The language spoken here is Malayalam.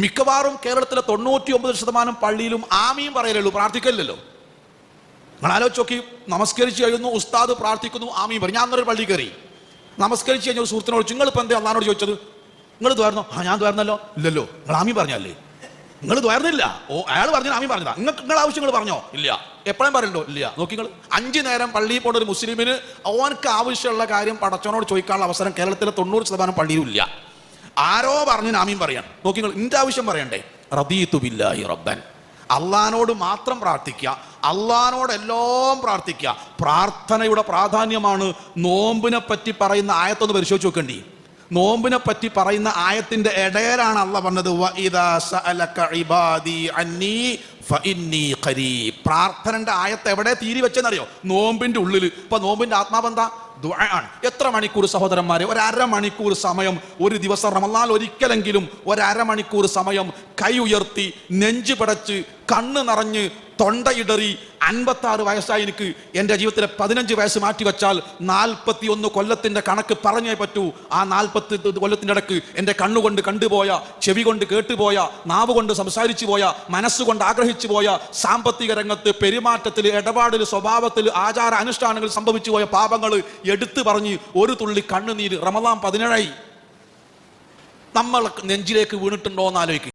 മിക്കവാറും കേരളത്തിലെ തൊണ്ണൂറ്റി ഒമ്പത് ശതമാനം പള്ളിയിലും ആമിയും പറയലുള്ളൂ പ്രാർത്ഥിക്കലില്ലല്ലോ. നിങ്ങൾ ആലോചിച്ച് നോക്കി നമസ്കരിച്ച് കഴിയുന്നു ഉസ്താദ് പ്രാർത്ഥിക്കുന്നു ആമീൻ പറഞ്ഞു ഞാൻ അന്നൊരു പള്ളി കയറി. നമസ്കരിച്ച് കഴിഞ്ഞ ഒരു സുഹൃത്തിനോട് നിങ്ങൾ ഇപ്പം എന്തേ അള്ളഹാനോട് ചോദിച്ചത്? നിങ്ങൾ ദ്വാരുന്നോ? ആ ഞാൻ ദ്വാരുന്നല്ലോ. ഇല്ലല്ലോ. നിങ്ങൾ ആമീൻ പറഞ്ഞല്ലേ നിങ്ങൾ ദ്വാരുന്നില്ല. ഓ അയാൾ പറഞ്ഞു ആമീൻ പറഞ്ഞതാ. നിങ്ങൾക്ക് നിങ്ങൾ ആവശ്യങ്ങൾ പറഞ്ഞോ? ഇല്ല. എപ്പോഴും പറയണ്ടോ? ഇല്ല. നോക്കി നിങ്ങൾ അഞ്ച് നേരം പള്ളിയിൽ പോണ ഒരു മുസ്ലിമിന് ഓനക്ക് ആവശ്യമുള്ള കാര്യം പടച്ചോനോട് ചോദിക്കാനുള്ള അവസരം കേരളത്തിലെ തൊണ്ണൂറ് ശതമാനം പള്ളിയിലും ഇല്ല. ആരോ പറഞ്ഞു നാമീം പറയാണ് നോക്കി എന്റെ ആവശ്യം പറയണ്ടേ? റദീത്തു ബില്ലാഹി റബ്ബൻ. അള്ളഹാനോട് മാത്രം പ്രാർത്ഥിക്കുക അള്ളഹാനോട് എല്ലാം പ്രാർത്ഥിക്കുക. പ്രാർത്ഥനയുടെ പ്രാധാന്യമാണ് നോമ്പിനെ പറ്റി പറയുന്ന ആയത്തൊന്ന് പരിശോധിച്ച് നോക്കേണ്ടി. നോമ്പിനെ പറ്റി പറയുന്ന ആയത്തിന്റെ ഇടയിലാണ് അള്ള പറഞ്ഞത്. പ്രാർത്ഥനന്റെ ആയത്ത് എവിടെ തീരി വെച്ചെന്നറിയോ നോമ്പിന്റെ ഉള്ളിൽ ഇപ്പൊ നോമ്പിന്റെ ആത്മാവെന്താ ആണ്. എത്ര മണിക്കൂർ സഹോദരന്മാരെ? ഒരു അരമണിക്കൂർ സമയം. ഒരു ദിവസം റമലാൽ ഒരിക്കലെങ്കിലും ഒരു അരമണിക്കൂർ സമയം കൈ ഉയർത്തി നെഞ്ചു പടച്ച് കണ്ണ് നിറഞ്ഞ് തൊണ്ടയിടറി അൻപത്തി ആറ് വയസ്സായി എനിക്ക് എന്റെ ജീവിതത്തിലെ പതിനഞ്ച് വയസ്സ് മാറ്റി വെച്ചാൽ നാൽപ്പത്തി ഒന്ന് കൊല്ലത്തിന്റെ കണക്ക് പറഞ്ഞേ പറ്റൂ. ആ നാൽപ്പത്തി കൊല്ലത്തിന്റെ ഇടയ്ക്ക് എന്റെ കണ്ണുകൊണ്ട് കണ്ടുപോയ ചെവി കൊണ്ട് കേട്ടുപോയ നാവ് കൊണ്ട് സംസാരിച്ചു പോയ മനസ്സുകൊണ്ട് ആഗ്രഹിച്ചു പോയ സാമ്പത്തിക രംഗത്ത് പെരുമാറ്റത്തിൽ ഇടപാടിൽ സ്വഭാവത്തിൽ ആചാര അനുഷ്ഠാനങ്ങൾ സംഭവിച്ചു പോയ പാപങ്ങൾ എടുത്തു പറഞ്ഞ് ഒരു തുള്ളി കണ്ണുനീര് റമദാം പതിനേഴായി. നമ്മൾ നെഞ്ചിലേക്ക് വീണിട്ടുണ്ടോ എന്ന് ആലോചിക്കുക